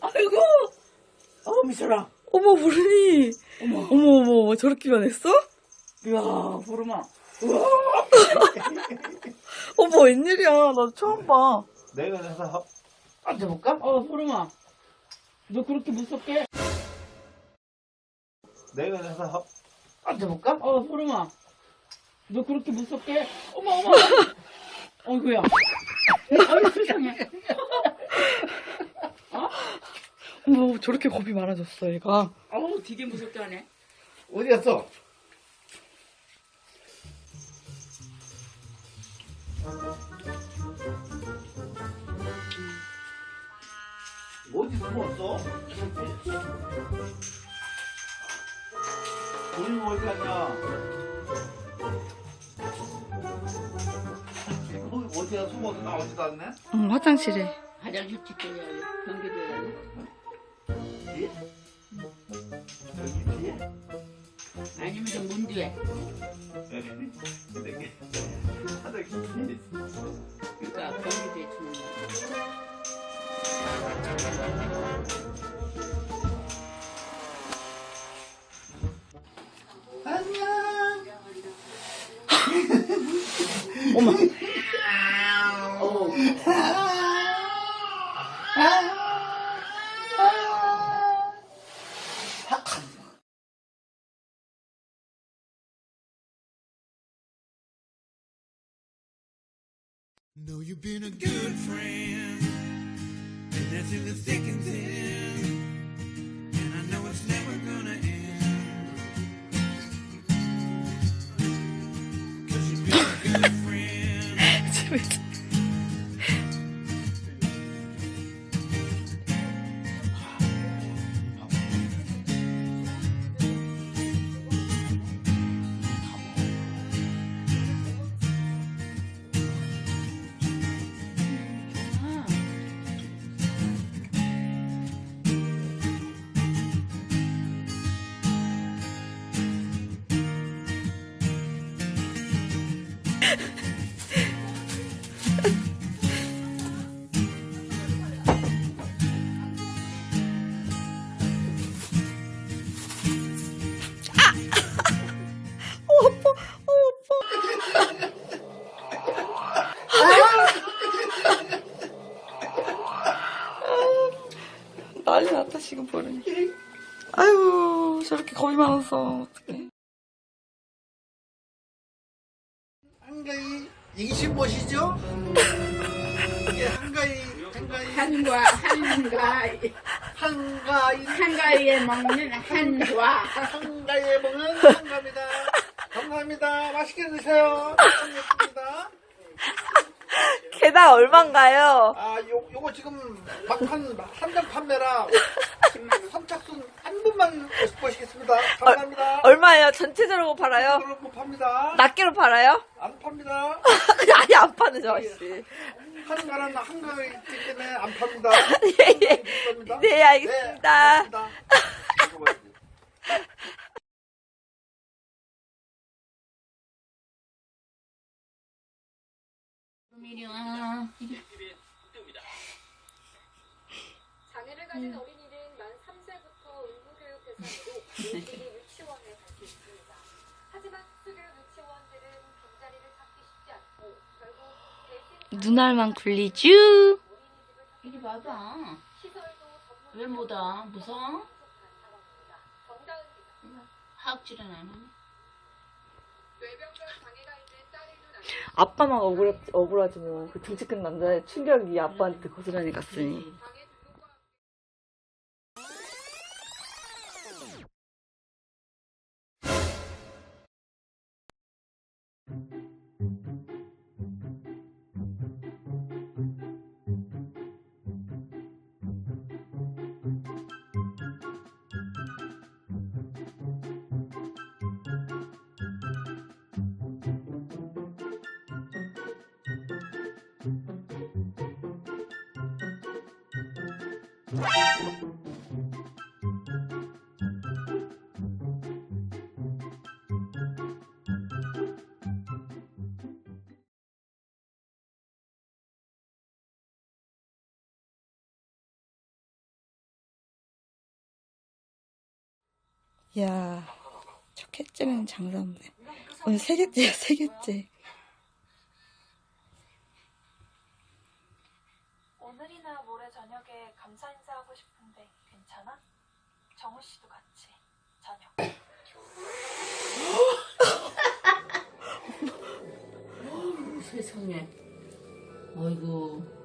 아이고. 어 미쳐라. 어머 모르니 어머. 어머 어머 어머 저렇게 변했어? 이야 보름아. 어머 웬일이야 나 처음 봐 내가 가서 앉아볼까? 어 보름아. 너 그렇게 무섭게? 내가 가서 앉아볼까? 어 보름아. 너 그렇게 무섭게? 어머 어머. 어이구야. 아유 세상에. 어머 저렇게 겁이 많아졌어 얘가 어우 되게 무섭게 하네. 어디 갔어? 어디 숨었어? 우리 어디 갔냐? 거기 어디야 숨어서 나 어디도 안 내? 응 화장실에 화장실. 뒤에? 여기 뒤에? 아니면 저문 뒤에. 화장실 뒤에 있어. 그러니까 경기도에 주는 거. 어 어. Know you've been a good friend, and that's in the thick and thin. 난리 났다 지금 보르니 아유 저렇게 겁이 많아서 어떡해 한가위 이기신 무엇이죠? 이게 한가위 한가위 한과 한가위 한가위 한가위에 먹는 한과 한가위에 먹는 한가입니다. 감사합니다. 맛있게 드세요. 참 예쁩니다. 개당 얼만가요? 아, 요, 요거 지금 막판 한정 판매라 선착순 한 분만 보시겠습니다. 감사합니다. 얼마예요? 전체적으로 팔아요? 그럼 못 팝니다. 낱개로 팔아요? 안 팝니다. 아예 안 파는 저 아저씨 한가는 한가이기 때문에 안 팝니다. 예, 예. 감사합니다. 네 알겠습니다 네, 알겠습니다. 미리와 장애를 가진 어린이는 만 3세부터 의무교육 대상으로 일일이 유치원에 갈 수 있습니다. 하지만 수교육 유치원들은 빈자리를 찾기 쉽지 않고 결국 대신 눈알만 굴리쥬? 이리 봐봐. 시설도 전문 왜 못와? 무서워? 하악질은 안 하네 뇌병변 장애가 있는 딸의 눈 아빠만 억울하, 억울하지만 그 등치 큰 남자의 충격이 아빠한테 고스란히 갔으니 야, 첫 개째는 장사 없네. 오늘 세 개째야, 세 개째. 오늘이나 모레 감사 인사하고 싶은데 괜찮아? 정우 씨도 같이 저녁. 세상에. 아이고.